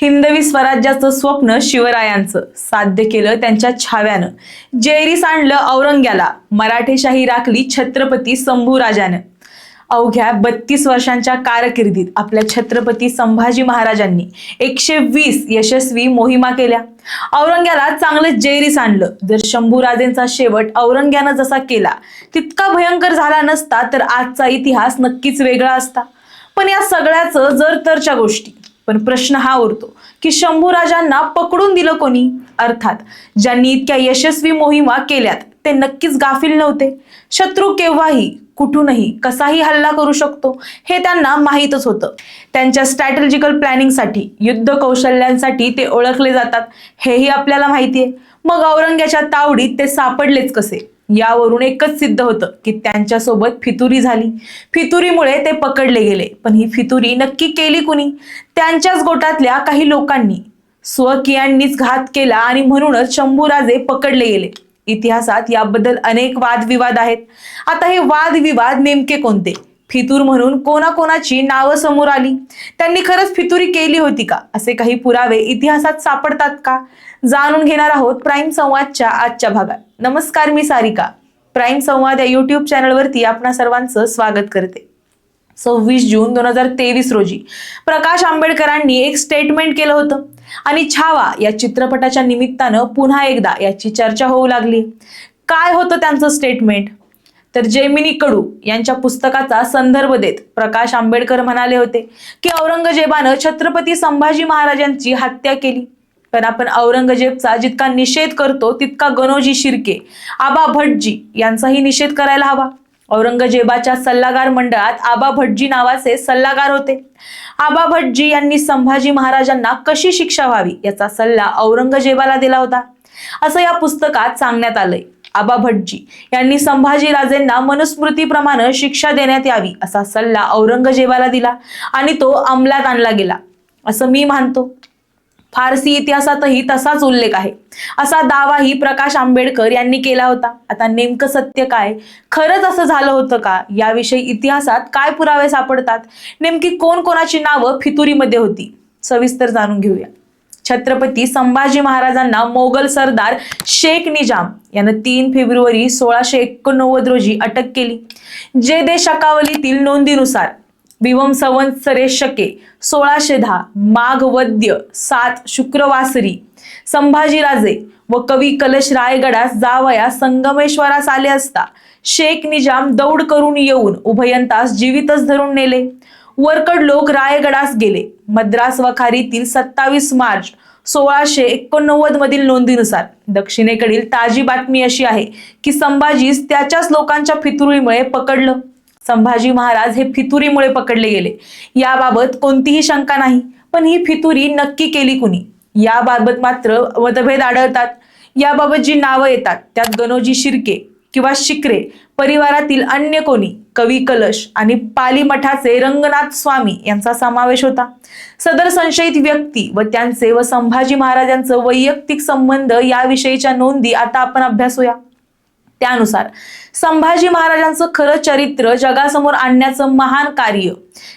हिंदवी स्वराज्याचं स्वप्न शिवरायांचं. साध्य केलं त्यांच्या छाव्यानं. जेरीस आणलं औरंग्याला. मराठेशाही राखली छत्रपती संभूराजानं. अवघ्या बत्तीस वर्षांच्या कारकिर्दीत आपल्या छत्रपती संभाजी महाराजांनी एकशे वीस यशस्वी मोहिमा केल्या. औरंग्याला चांगलं जेरीस आणलं. जर शंभूराजेंचा शेवट औरंग्यानं जसा केला तितका भयंकर झाला नसता तर आजचा इतिहास नक्कीच वेगळा असता. पण या सगळ्याचं जर तरच्या गोष्टी पण प्रश्न हा उरतो की शंभूराजांना पकडून दिलं कोणी? अर्थात ज्यांनी इतक्या यशस्वी मोहिमा केल्यात ते नक्कीच गाफील नव्हते. शत्रू केव्हाही कुठूनही कसाही हल्ला करू शकतो हे त्यांना माहीतच होतं. त्यांच्या स्ट्रॅटेजिकल प्लॅनिंगसाठी युद्ध कौशल्यांसाठी ते ओळखले जातात. हेही आपल्याला माहिती आहे मग औरंग्याच्या तावडीत ते सापडलेच कसे? यावरून एकच सिद्ध होतं की त्यांच्यासोबत फितुरी झाली. फितुरीमुळे ते पकडले गेले पण ही फितुरी नक्की केली कुणी? त्यांच्याच गोटातल्या काही लोकांनी. स्वकीयांनीच घात केला आणि म्हणूनच शंभूराजे पकडले गेले. इतिहासात याबद्दल अनेक वादविवाद आहेत. आता हे वादविवाद नेमके कोणते? फितूर म्हणून कोणाकोणाची नावं समोर आली? त्यांनी खरंच फितुरी केली होती का? असे काही पुरावे इतिहासात सापडतात का? जाणून घेणार आहोत प्राईम संवादच्या आजच्या भागात. नमस्कार मी सारिका. प्राईम संवाद या युट्यूब चॅनलवरती आपणा सर्वांचं स्वागत करते. सव्वीस जून दोन हजार तेवीस रोजी प्रकाश आंबेडकरांनी एक स्टेटमेंट केलं होतं. आणि छावा या चित्रपटाच्या निमित्तानं पुन्हा एकदा याची चर्चा होऊ लागली. काय होतं त्यांचं स्टेटमेंट तर जैमिनी कडू यांच्या पुस्तकाचा संदर्भ देत प्रकाश आंबेडकर म्हणाले होते की औरंगजेबानं छत्रपती संभाजी महाराजांची हत्या केली. कारण आपण औरंगजेबचा जितका निषेध करतो तितका गणोजी शिर्के आबा भटजी यांचाही निषेध करायला हवा. औरंगजेबाच्या सल्लागार मंडळात आबा भटजी नावाचे सल्लागार होते. आबा भटजी यांनी संभाजी महाराजांना कशी शिक्षा व्हावी याचा सल्ला औरंगजेबाला दिला होता. असं या पुस्तकात सांगण्यात आलंय. आबा भटजी यांनी संभाजी राजेंना मनुस्मृतीप्रमाणे शिक्षा देण्यात यावी असा सल्ला औरंगजेबाला दिला आणि तो अंमलात आणला गेला. असं मी मानतो. फारसी इतिहासातही तसाच उल्लेख आहे. असा दावाही प्रकाश आंबेडकर यांनी केला होता. आता नेमकं सत्य काय? खरंच असं झालं होतं का? याविषयी इतिहासात काय पुरावे सापडतात? नेमकी कोण कोणाची नावं फितुरीमध्ये होती? सविस्तर जाणून घेऊया. छत्रपती संभाजी महाराजांना मोगल सरदार शेख निजाम यानं तीन फेब्रुवारी सोळाशे एकोणनव्वद रोजी अटक केली. जे दे शकावलीतील नोंदीनुसार विवम संवत्सरे शके सोळाशे दहा माघ वद्य सात शुक्रवासरी संभाजीराजे व कवी कलश रायगडास जावया संगमेश्वरास आले असता शेख निजाम दौड करून येऊन उभयंतास जीवितच धरून नेले. वरकड लोक रायगडास गेले. मद्रास वखारीतील सत्तावीस मार्च सोळाशे एकोणनव्वद मधील नोंदीनुसार दक्षिणेकडील ताजी बातमी अशी आहे की संभाजीस त्याच्याच लोकांच्या फितुरीमुळे पकडलं. संभाजी महाराज हे फितुरीमुळे पकडले गेले. याबाबत कोणतीही शंका नाही पण ही फितुरी नक्की केली कुणी? याबाबत मात्र मतभेद आढळतात. याबाबत जी नावं येतात त्यात गणोजी शिर्के किंवा शिकरे परिवारातील अन्य कोणी? कवी कलश आणि पाली मठाचे रंगनाथ स्वामी यांचा समावेश होता. सदर संशयित व्यक्ती व त्यांचे व संभाजी महाराजांचं वैयक्तिक संबंध याविषयीच्या नोंदी आता आपण अभ्यासूया. त्यानुसार संभाजी महाराजांचं खरं चरित्र जगासमोर आणण्याचं महान कार्य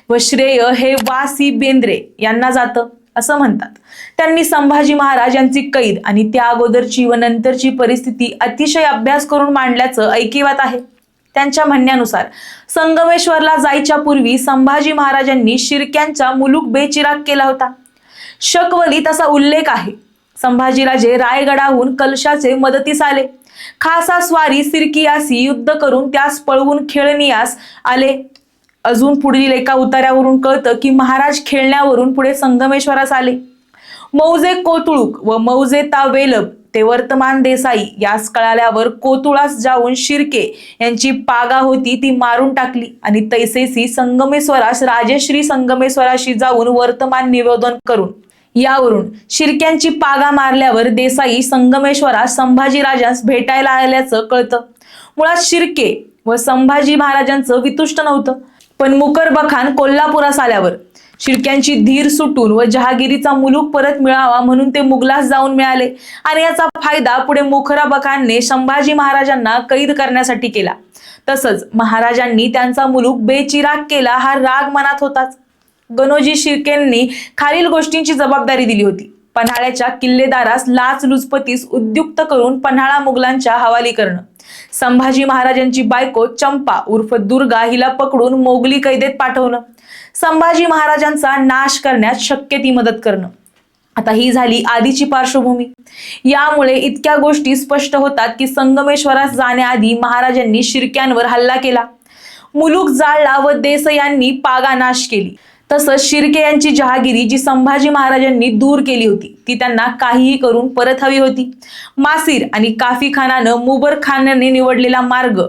व श्रेय हे वा सी बेंद्रे यांना जातं असं म्हणतात. त्यांनी संभाजी महाराज यांची कैद आणि त्या अगोदरची व नंतरची परिस्थिती अतिशय अभ्यास करून मांडल्याचं ऐकिवात आहे. त्यांच्या म्हणण्यानुसार संगमेश्वरला जायच्या पूर्वी संभाजी महाराजांनी शिर्क्यांचा मुलूक बेचिराग केला होता. शकवलीत असा उल्लेख आहे. संभाजीराजे रायगडाहून कलशाचे मदतीस आले. खासा स्वारी सिरकियासी युद्ध करून त्यास पळवून खेळणीयास आले. अजून पुढील एका उतार्यावरून कळतं की महाराज खेळण्यावरून पुढे संगमेश्वरास आले. मौजे कोतुळूक व मौजे ता वेलब ते वर्तमान देसाई यास कळाल्यावर कोतुळास जाऊन शिर्के यांची पागा होती ती मारून टाकली आणि तैसेसी संगमेश्वरास राजेश्री संगमेश्वराशी जाऊन वर्तमान निवेदन करून यावरून शिर्क्यांची पागा मारल्यावर देसाई संगमेश्वरास संभाजीराजास भेटायला आल्याचं कळतं. मुळात शिर्के व संभाजी महाराजांचं वितुष्ट नव्हतं. पण मुकर बखान कोल्हापुरास आल्यावर शिर्क्यांची धीर सुटून व जहागिरीचा मुलूक परत मिळावा म्हणून ते मुघलास जाऊन मिळाले आणि याचा फायदा पुढे मुखरा बखानने संभाजी महाराजांना कैद करण्यासाठी केला. तसंच महाराजांनी त्यांचा मुलूक बेचिराग केला हा राग मनात होताच. गणोजी शिर्केंनी खालील गोष्टींची जबाबदारी दिली होती. पन्हाळ्याच्या किल्लेदारास लाच लुचपतीस उद्युक्त करून पन्हाळा मुघलांच्या हवाली करणं. संभाजी महाराजांची बायको चंपा उर्फ दुर्गा हिला पकडून मोगली कैदेत पाठवणं. संभाजी महाराजांचा नाश करण्यात शक्य ती मदत करणं. आता ही झाली आधीची पार्श्वभूमी. यामुळे इतक्या गोष्टी स्पष्ट होतात की संगमेश्वरास जाण्याआधी महाराजांनी शिर्क्यांवर हल्ला केला. मुलुक जाळला व देसयांनी पागा नाश केली. तसंच शिर्के यांची जहागिरी जी संभाजी महाराजांनी दूर केली होती ती त्यांना काहीही करून परत हवी होती. मासीर आणि काफी खानानं मुबर खानाने निवडलेला मार्ग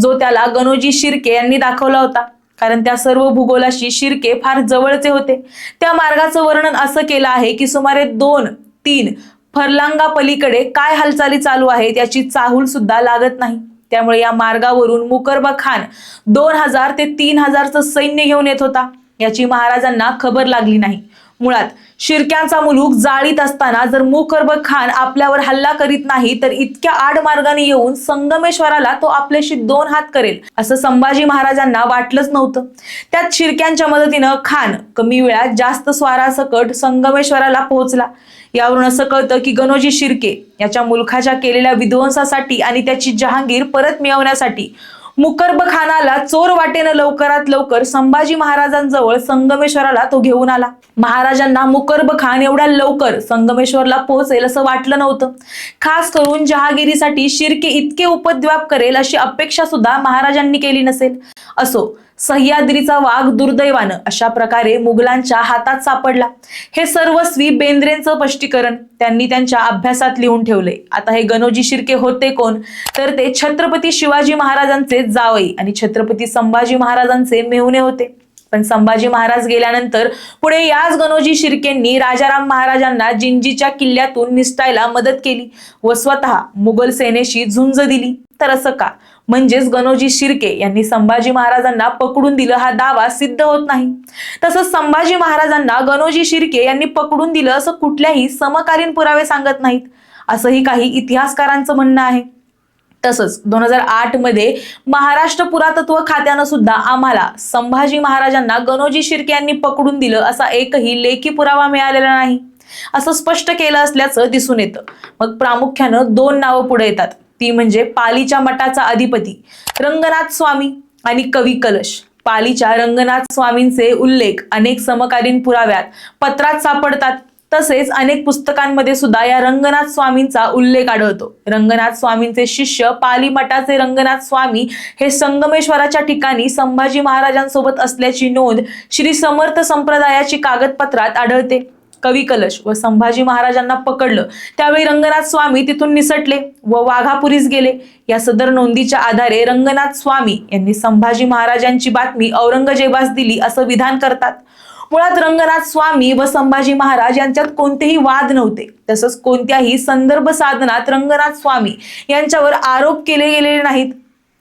जो त्याला गणोजी शिर्के यांनी दाखवला होता. कारण त्या सर्व भूगोलाशी शिर्के फार जवळचे होते. त्या मार्गाचं वर्णन असं केलं आहे की सुमारे दोन तीन फरलांगा पलीकडे काय हालचाली चालू आहेत याची चाहूल सुद्धा लागत नाही. त्यामुळे या मार्गावरून मुकरबा खान दोन हजार ते तीन हजारचं सैन्य घेऊन येत होता. याची महाराजांना खबर लागली नाही. मुळात शिरक्यांचा मुलूक जाळीत असताना जर मुकरब खान आपल्यावर हल्ला करीत नाही तर इतक्या आड मार्गाने येऊन संगमेश्वराला तो आपल्याशी दोन हात करेल असं संभाजी महाराजांना वाटलंच नव्हतं. त्यात शिरक्यांच्या मदतीनं खान कमी वेळात जास्त स्वारासकट संगमेश्वराला पोहोचला. यावरून असं कळतं की गणोजी शिर्के याच्या मुलखाच्या केलेल्या विध्वंसासाठी आणि त्याची जहांगीर परत मिळवण्यासाठी मुकर्ब खानाला चोर वाटेनं लवकरात लवकर संभाजी महाराजांजवळ संगमेश्वराला तो घेऊन आला. महाराजांना मुकर्ब खान एवढ्या लवकर संगमेश्वरला पोहोचेल असं वाटलं नव्हतं. खास करून जहागिरीसाठी शिर्के इतके उपद्व्याप करेल अशी अपेक्षा सुद्धा महाराजांनी केली नसेल. असो सह्याद्रीचा वाघ दुर्दैवानं अशा प्रकारे मुघलांच्या हातात सापडला. हे सर्वस्वी बेंद्रेंचं स्पष्टीकरण. त्यांनी त्यांच्या अभ्यासात लिहून ठेवले आता हे गणोजी शिर्के होते कोण? तर ते छत्रपती शिवाजी महाराजांचे जावई आणि छत्रपती संभाजी महाराजांचे मेहुणे होते. पण संभाजी महाराज गेल्यानंतर पुढे याच गणोजी शिर्केंनी राजाराम महाराजांना जिंजीच्या किल्ल्यातून निसटायला मदत केली व स्वतः मुघल सेनेशी झुंज दिली. तर असं का? म्हणजेच गणोजी शिर्के यांनी संभाजी महाराजांना पकडून दिलं हा दावा सिद्ध होत नाही. तसंच संभाजी महाराजांना गणोजी शिर्के यांनी पकडून दिलं असं कुठल्याही समकालीन पुरावे सांगत नाहीत. असंही काही इतिहासकारांचं म्हणणं आहे. तसंच दोन हजार आठमध्ये महाराष्ट्र पुरातत्व खात्यानं सुद्धा आम्हाला संभाजी महाराजांना गणोजी शिर्के यांनी पकडून दिलं असा एकही लेखी पुरावा मिळालेला नाही. असं स्पष्ट केलं असल्याचं दिसून येतं. मग प्रामुख्यानं दोन नावं पुढे येतात. ती म्हणजे पालीच्या मठाचा अधिपती रंगनाथ स्वामी आणि कवी कलश. पालीच्या रंगनाथ स्वामींचे उल्लेख अनेक समकालीन पुराव्यात पत्रात सापडतात. तसेच अनेक पुस्तकांमध्ये सुद्धा या रंगनाथ स्वामींचा उल्लेख आढळतो. रंगनाथ स्वामींचे शिष्य पाली मठाचे रंगनाथ स्वामी हे संगमेश्वराच्या ठिकाणी संभाजी महाराजांसोबत असल्याची नोंद श्री समर्थ संप्रदायाची कागदपत्रात आढळते. कवी कलश व संभाजी महाराजांना पकडलं. त्यावेळी रंगनाथ स्वामी तिथून निसटले व वाघापुरीस गेले. या सदर नोंदीच्या आधारे रंगनाथ स्वामी यांनी संभाजी महाराजांची बातमी औरंगजेबास दिली असं विधान करतात. मुळात रंगनाथ स्वामी व संभाजी महाराज यांच्यात कोणतेही वाद नव्हते. तसंच कोणत्याही संदर्भ साधनात रंगनाथ स्वामी यांच्यावर आरोप केले गेलेले नाहीत.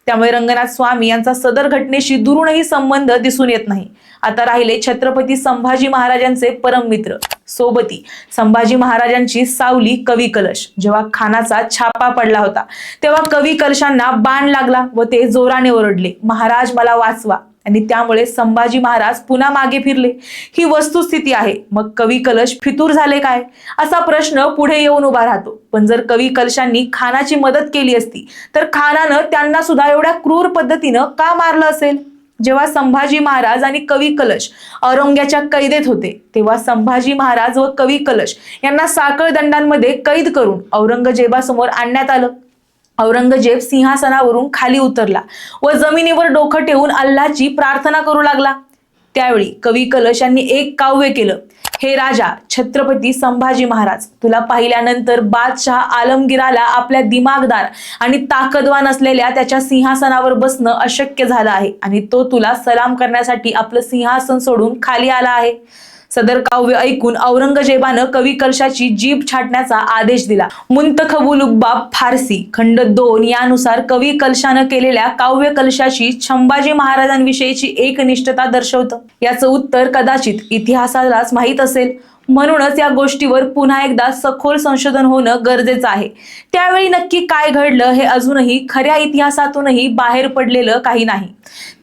त्यामुळे रंगनाथ स्वामी यांचा सदर घटनेशी दुरूनही संबंध दिसून येत नाही. आता राहिले छत्रपती संभाजी महाराजांचे परममित्र. सोबती. संभाजी महाराजांची सावली कवी कलश. जेव्हा खानाचा छापा पडला होता तेव्हा कवी कलशांना बाण लागला व ते जोराने ओरडले महाराज मला वाचवा. आणि त्यामुळे संभाजी महाराज पुन्हा मागे फिरले. ही वस्तुस्थिती आहे. मग कवी कलश फितूर झाले काय? असा प्रश्न पुढे येऊन उभा राहतो. पण जर कवी कलशांनी खानाची मदत केली असती तर खानानं त्यांना सुद्धा एवढ्या क्रूर पद्धतीनं का मारलं असेल? जेव्हा संभाजी महाराज आणि कवी कलश औरंग्याच्या कैदेत होते तेव्हा संभाजी महाराज व कवी कलश यांना साखळ दंडांमध्ये कैद करून औरंगजेबासमोर आणण्यात आलं. औरंगजेब सिंहासनावरून खाली उतरला व जमिनीवर डोकं ठेवून अल्लाची प्रार्थना करू लागला. त्यावेळी कवी कलश यांनी एक काव्य केलं. हे राजा छत्रपती संभाजी महाराज. तुला पाहिल्यानंतर बादशहा आलमगीराला आपल्या दिमागदार आणि ताकदवान असलेल्या त्याच्या सिंहासनावर बसणं अशक्य झालं आहे आणि तो तुला सलाम करण्यासाठी आपलं सिंहासन सोडून खाली आला आहे. सदर काव्य ऐकून औरंगजेबानं कवी कलशाची जीभ छाटण्याचा आदेश दिला. मुंतखबुलुबाब फारसी खंड दोन यानुसार कवी कलशानं केलेल्या काव्य कलशाची संभाजी महाराजांविषयीची एकनिष्ठता दर्शवतं. याचं उत्तर कदाचित इतिहासालाच माहीत असेल. म्हणूनच या गोष्टीवर पुन्हा एकदा सखोल संशोधन होणं गरजेचं आहे. त्यावेळी नक्की काय घडलं हे अजूनही खऱ्या इतिहासातूनही बाहेर पडलेलं काही नाही.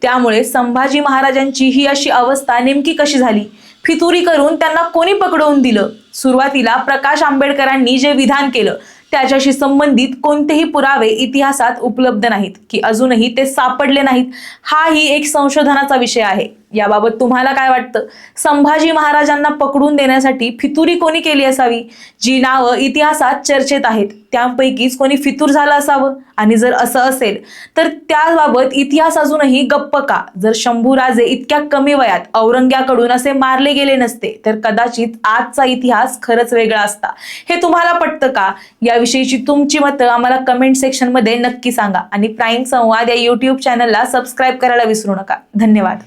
त्यामुळे संभाजी महाराजांची ही अशी अवस्था नेमकी कशी झाली? फितुरी करून त्यांना कोणी पकडवून दिलं? सुरुवातीला प्रकाश आंबेडकरांनी जे विधान केलं त्याच्याशी संबंधित कोणतेही पुरावे इतिहासात उपलब्ध नाहीत की अजूनही ते सापडले नाहीत. हाही एक संशोधनाचा विषय आहे. याबाबत तुम्हाला काय वाटतं? संभाजी महाराजांना पकडून देण्यासाठी फितुरी कोणी केली असावी? जी नावं इतिहासात चर्चेत आहेत. त्यापैकीच कोणी फितूर झालं असावं? आणि जर असं असेल तर त्याबाबत इतिहास अजूनही गप्प का? जर शंभूराजे इतक्या कमी वयात औरंग्याकडून असे मारले गेले नसते तर कदाचित आजचा इतिहास खरंच वेगळा असता. हे तुम्हाला पटतं का? याविषयीची तुमची मतं आम्हाला कमेंट सेक्शनमध्ये नक्की सांगा. आणि प्राईम संवाद या युट्यूब चॅनलला सबस्क्राईब करायला विसरू नका. धन्यवाद.